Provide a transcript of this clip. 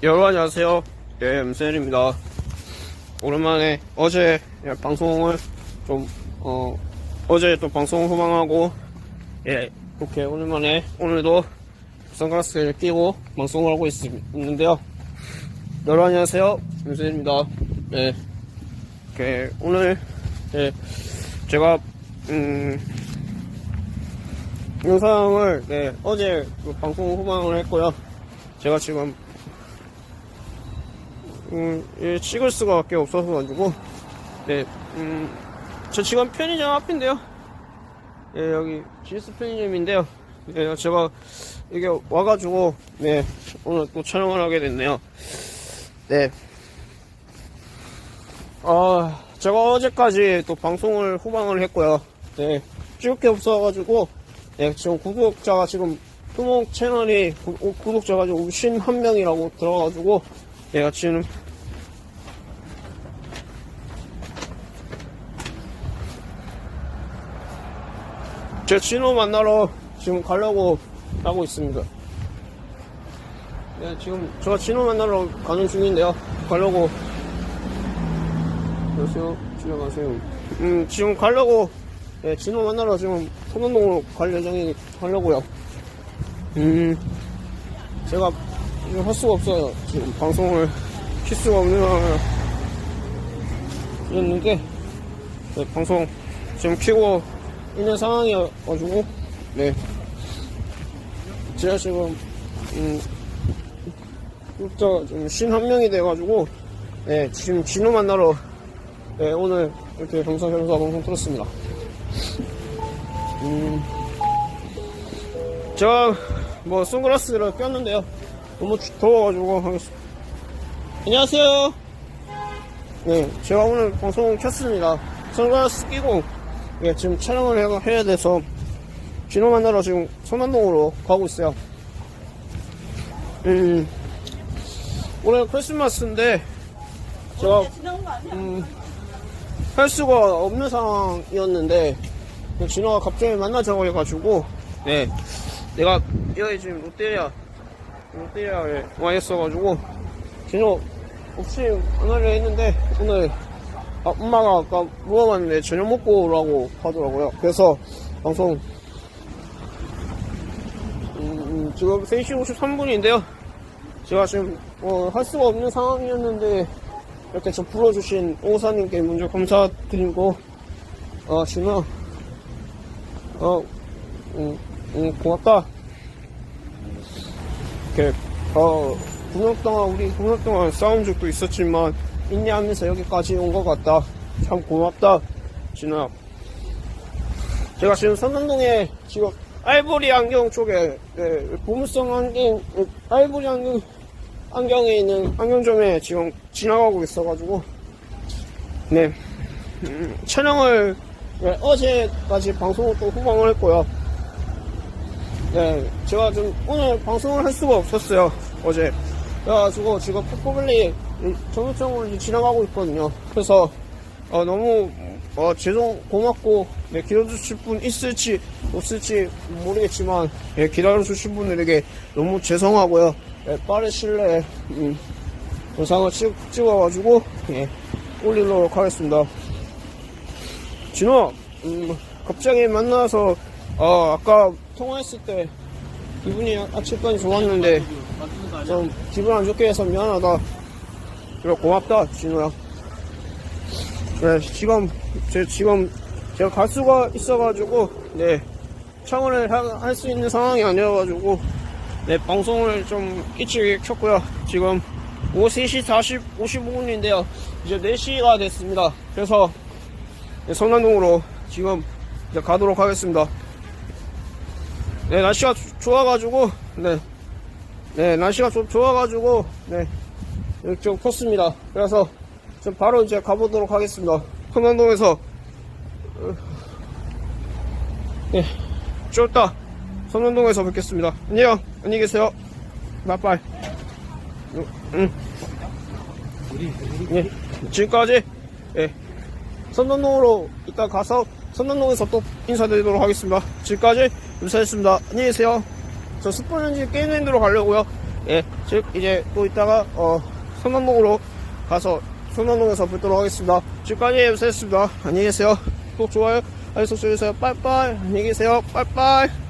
여러분 안녕하세요. 예, MCL입니다. 오랜만에 어제 방송을 좀, 어, 어제 또 방송을 후방하고, 예, 이렇게 오랜만에 오늘도 선글라스를 끼고 방송을 하고 있, 있는데요. 여러분 안녕하세요. MCL입니다. 예, 이렇게 오늘, 예, 제가, 음, 영상을, 네, 어제 그 방송 후방을 했고요. 제가 지금 음, 예, 찍을 수가 밖에 없어서 가지고, 네, 음, 저 지금 편의점 앞인데요. 예, 여기 GS 편의점인데요. 예, 제가 이게 와가지고, 네, 오늘 또 촬영을 하게 됐네요. 네. 아, 제가 어제까지 또 방송을 후방을 했고요. 네, 찍을 게 없어가지고, 네, 지금 구독자가 지금 투목 채널이 구, 구독자가 지금 51명이라고 들어가가지고, 내가 지금 제 진호 만나러 지금 가려고 하고 있습니다. 네, 지금 제가 진호 만나러 가는 중인데요. 가려고 안녕하세요. 집에 가세요. 음, 지금 가려고 네, 진호 만나러 지금 소년동으로 갈 예정이 가려고요. 음, 제가 지금 할 수가 없어요. 지금 방송을 킬 수가 없는 상황이었는데, 네, 방송 지금 키고 있는 상황이어가지고, 네. 제가 지금, 음, 구독자 지금 51명이 돼가지고, 네, 지금 진호 만나러, 네, 오늘 이렇게 경사경사 방송 틀었습니다. 음, 제가 뭐 선글라스를 꼈는데요. 너무 추- 더워가지고 하겠습니다. 안녕하세요. 네, 제가 오늘 방송 켰습니다. 선글라스 끼고 예, 지금 촬영을 해야, 해야 돼서 진호 만나러 지금 선안동으로 가고 있어요. 음, 올해 크리스마스인데 제가 음, 할 수가 없는 상황이었는데 진호가 갑자기 만나자고 해가지고 네 내가 여기 지금 롯데리아 롯데리아에 와 있어가지고 진호 혹시 전화를 했는데 오늘 아, 엄마가 아까 물어봤는데 저녁 먹고 오라고 하더라고요 그래서 방송 음, 음, 지금 3시 53분인데요 제가 지금 어, 할 수가 없는 상황이었는데 이렇게 저 불러주신 오사님께 먼저 감사드리고 어 진호 어 음, 음, 고맙다. 이렇게, 어, 9년 동안, 우리 9년 동안 싸운 적도 있었지만, 인내하면서 여기까지 온 것 같다. 참 고맙다. 진아. 제가 지금 선남동에, 지금, 알보리 안경 쪽에, 네, 보물성 안경, 네, 알보리 안경, 안경에 있는 안경점에 지금 지나가고 있어가지고, 네, 음, 촬영을, 네, 어제까지 방송을 또 후방을 했고요. 네, 제가 좀 오늘 방송을 할 수가 없었어요. 어제. 그래가지고 지금 포포블리 정육점을 지나가고 있거든요. 그래서 어, 너무 어, 죄송 고맙고 네, 기다려주실 분 있을지 없을지 모르겠지만 네, 기다려주신 분들에게 너무 죄송하고요. 네, 빠른 실내에 음, 영상을 찍, 찍어가지고 예, 올리도록 하겠습니다. 진호, 음, 갑자기 만나서 어, 아까 통화했을 때 기분이 아침까지 좋았는데 좀 기분 안 좋게 해서 미안하다. 그래 고맙다 진호야. 네 지금 제 지금 제가 갈 수가 있어가지고 네 창원을 할 수 있는 상황이 아니어가지고 네 방송을 좀 일찍 켰고요. 지금 오후 3시 40 55분인데요. 이제 4시가 됐습니다. 그래서 네, 성남동으로 지금 이제 가도록 하겠습니다. 네, 날씨가 조- 좋아가지고, 네. 네, 날씨가 좀 좋아가지고, 네. 이렇게 좀 컸습니다. 그래서, 좀 바로 이제 가보도록 하겠습니다. 성남동에서, 어, 네. 좀 이따, 성남동에서 뵙겠습니다. 안녕, 안녕히 계세요. 바이바이. 응, 응. 예, 지금까지, 예. 선남동으로 이따 가서 선남동에서 또 인사드리도록 하겠습니다. 지금까지 인사했습니다. 안녕히 계세요. 저 스포년지 게임랜드로 가려고요. 예, 즉 이제 또 이따가 어 선남동으로 가서 선남동에서 뵙도록 하겠습니다. 지금까지 엠스였습니다. 안녕히 계세요. 꼭 좋아요, 알림 설정해주세요. 빠이빠이. 안녕히 계세요. 빠이빠이.